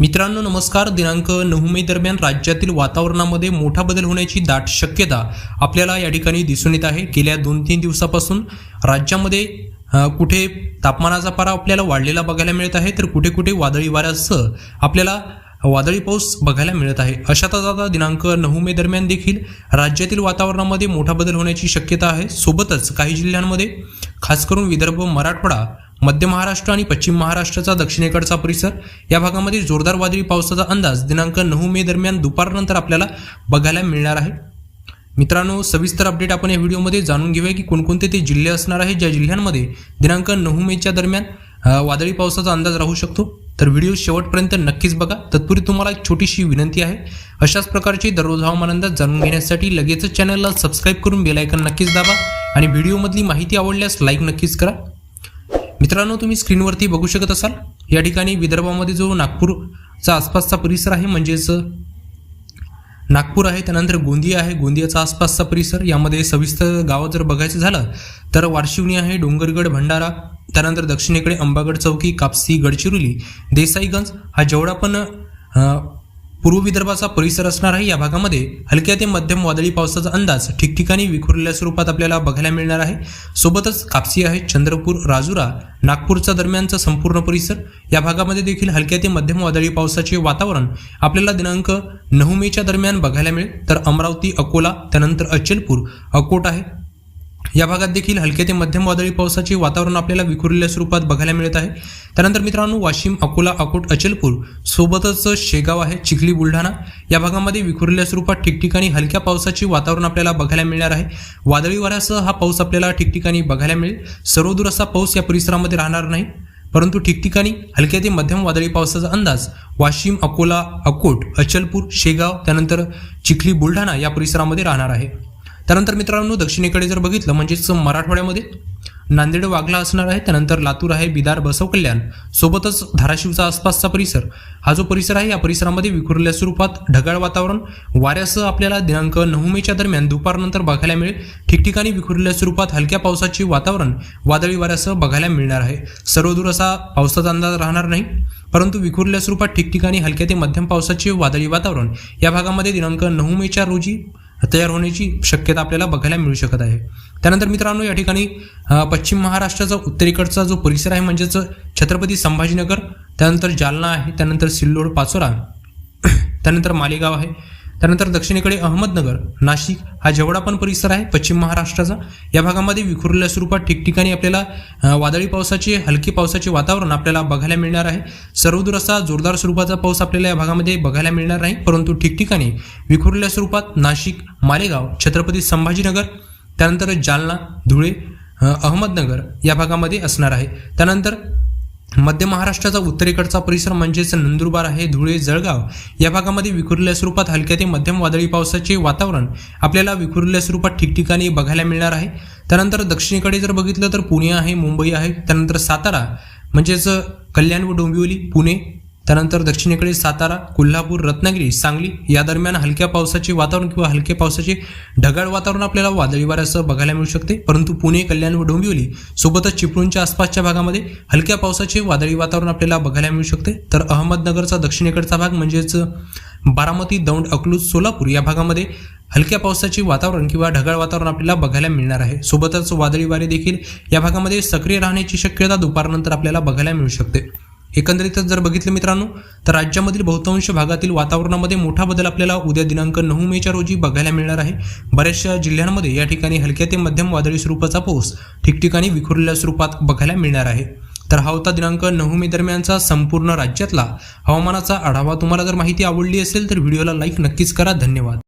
मित्रांनो नमस्कार. दिनांक नऊ मे दरम्यान राज्यातील वातावरणामध्ये मोठा बदल होण्याची दाट शक्यता आपल्याला या ठिकाणी दिसून येत आहे. गेल्या दोन तीन दिवसापासून राज्यामध्ये कुठे तापमानाचा पारा आपल्याला वाढलेला बघायला मिळत आहे तर कुठे कुठे वादळी वाऱ्यासह आपल्याला वादळी पाऊस बघायला मिळत आहे. अशातच आता दिनांक नऊ मे दरम्यान देखील राज्यातील वातावरणामध्ये मोठा बदल होण्याची शक्यता आहे. सोबतच काही जिल्ह्यांमध्ये खास करून विदर्भ मराठवाडा मध्य महाराष्ट्र आणि पश्चिम महाराष्ट्राचा दक्षिणेकडचा परिसर. या भागामध्ये जोरदार वादळी पावसाचा अंदाज दिनांक नऊ मे दरम्यान दुपारनंतर आपल्याला बघायला मिळणार आहे. मित्रांनो सविस्तर अपडेट आपण या व्हिडिओमध्ये जाणून घेऊया की कोणकोणते ते जिल्हे असणार आहे ज्या जिल्ह्यांमध्ये दिनांक नऊ मेच्या दरम्यान वादळी पावसाचा अंदाज राहू शकतो. तर व्हिडिओ शेवटपर्यंत नक्कीच बघा. तत्पूर्वी तुम्हाला एक छोटीशी विनंती आहे. अशाच प्रकारचे दररोज हवामान अंदाज जाणून घेण्यासाठी लगेचच चॅनलला सबस्क्राईब करून बेलायकन नक्कीच दाबा आणि व्हिडिओमधली माहिती आवडल्यास लाईक नक्कीच करा. मित्रांनो तुम्ही स्क्रीनवरती बघू शकत असाल या ठिकाणी विदर्भामध्ये जो नागपूरचा आसपासचा परिसर आहे म्हणजेच नागपूर आहे त्यानंतर गोंदिया आहे. गोंदियाचा आसपासचा परिसर यामध्ये सविस्तर गावं जर बघायचं झालं तर वारशिवणी आहे डोंगरगड भंडारा त्यानंतर दक्षिणेकडे अंबागड चौकी कापसी गडचिरोली देसाईगंज हा जेवढा पण पूर्व विदर्भाचा परिसर असणार आहे. या भागामध्ये हलक्या ते मध्यम वादळी पावसाचा अंदाज ठिकठिकाणी विखुरलेल्या स्वरूपात आपल्याला बघायला मिळणार आहे. सोबतच कापसी आहे चंद्रपूर राजुरा नागपूरचा दरम्यानचा संपूर्ण परिसर. या भागामध्ये देखील हलक्या ते मध्यम वादळी पावसाचे वातावरण आपल्याला दिनांक नऊ मेच्या दरम्यान बघायला मिळेल. तर अमरावती अकोला त्यानंतर अचलपूर अकोट आहे. या भागात देखील हलके ते मध्यम वादळी पावसाचे वातावरण आपल्याला विखुरलेल्या स्वरूपात बघायला मिळत आहे. त्यानंतर मित्रांनो वाशिम अकोला अकोट अचलपूर सोबतच शेगाव आहे चिखली बुलढाणा. या भागामध्ये विखुरलेल्या स्वरूपात ठिकठिकाणी हलक्या पावसाचे वातावरण आपल्याला बघायला मिळणार आहे. वादळी वाऱ्यासह हा पाऊस आपल्याला ठिकठिकाणी बघायला मिळेल. सर्वदूर असा पाऊस या परिसरामध्ये राहणार नाही. परंतु ठिकठिकाणी हलक्या ते मध्यम वादळी पावसाचा अंदाज वाशिम अकोला अकोट अचलपूर शेगाव त्यानंतर चिखली बुलढाणा या परिसरामध्ये राहणार आहे. त्यानंतर मित्रांनो दक्षिणेकडे जर बघितलं म्हणजेच मराठवाड्यामध्ये नांदेड वागला असणार आहे त्यानंतर लातूर आहे बिदार बसव कल्याण सोबतच धाराशिवचा आसपासचा परिसर. हा जो परिसर आहे या परिसरामध्ये विखुरल्या स्वरूपात ढगाळ वातावरण वाऱ्यासह आपल्याला दिनांक नऊ मेच्या दरम्यान दुपारनंतर बघायला मिळेल. ठिकठिकाणी विखुरल्या स्वरूपात हलक्या पावसाचे वातावरण वादळी वाऱ्यासह बघायला मिळणार आहे. सर्वदूर असा पावसाचा अंदाज राहणार नाही परंतु विखुरल्या स्वरूपात ठिकठिकाणी हलक्या ते मध्यम पावसाचे वादळी वातावरण. या भागामध्ये दिनांक नऊ मेच्या रोजी तयार होण्याची शक्यता आपल्याला बघायला मिळू शकत आहे. त्यानंतर मित्रांनो या ठिकाणी पश्चिम महाराष्ट्राचा उत्तरेकडचा जो परिसर आहे म्हणजेच छत्रपती संभाजीनगर त्यानंतर जालना आहे त्यानंतर सिल्लोड पाचोरा त्यानंतर मालेगाव आहे. त्यानंतर दक्षिणेकडे अहमदनगर नाशिक हा जेवढा पण परिसर आहे पश्चिम महाराष्ट्राचा या भागामध्ये विखुरलेल्या स्वरूपात ठिकठिकाणी आपल्याला वादळी पावसाचे हलके पावसाचे वातावरण आपल्याला बघायला मिळणार आहे. सर्वदूर असा जोरदार स्वरूपाचा पाऊस आपल्याला या भागामध्ये बघायला मिळणार नाही परंतु ठिकठिकाणी विखुरलेल्या स्वरूपात नाशिक मालेगाव छत्रपती संभाजीनगर त्यानंतर जालना धुळे अहमदनगर या भागामध्ये असणार आहे. त्यानंतर मध्य महाराष्ट्राचा उत्तरेकडचा परिसर म्हणजेच नंदुरबार आहे धुळे जळगाव. या भागामध्ये विखुरलेल्या स्वरूपात हलक्या ते मध्यम वादळी पावसाचे वातावरण आपल्याला विखुरलेल्या स्वरूपात ठिकठिकाणी बघायला मिळणार आहे. त्यानंतर दक्षिणेकडे जर बघितलं तर पुणे आहे मुंबई आहे त्यानंतर सातारा म्हणजेच कल्याण व डोंबिवली पुणे त्यानंतर दक्षिणेकडे सातारा कोल्हापूर रत्नागिरी सांगली या दरम्यान हलक्या पावसाचे वातावरण किंवा हलक्या पावसाचे ढगाळ वातावरण आपल्याला वादळी वाऱ्यासह बघायला मिळू शकते. परंतु पुणे कल्याण व डोंबिवली सोबतच चिपळूणच्या आसपासच्या भागामध्ये हलक्या पावसाचे वादळी वातावरण आपल्याला बघायला मिळू शकते. तर अहमदनगरचा दक्षिणेकडचा भाग म्हणजेच बारामती दौंड अकलूज सोलापूर या भागामध्ये हलक्या पावसाचे वातावरण किंवा ढगाळ वातावरण आपल्याला बघायला मिळणार आहे. सोबतच वादळी वारे देखील या भागामध्ये सक्रिय राहण्याची शक्यता दुपारनंतर आपल्याला बघायला मिळू शकते. एकंदरीतच जर बघितलं मित्रांनो तर राज्यामधील बहुतांश भागातील वातावरणामध्ये मोठा बदल आपल्याला उद्या दिनांक नऊ मेच्या रोजी बघायला मिळणार आहे. बऱ्याचशा जिल्ह्यांमध्ये या ठिकाणी हलक्या ते मध्यम वादळी स्वरूपाचा पाऊस ठिकठिकाणी विखुरलेल्या स्वरूपात बघायला मिळणार आहे. तर हा होता दिनांक नऊ मे दरम्यानचा संपूर्ण राज्यातला हवामानाचा आढावा. तुम्हाला जर माहिती आवडली असेल तर व्हिडिओला लाईक नक्कीच करा. धन्यवाद.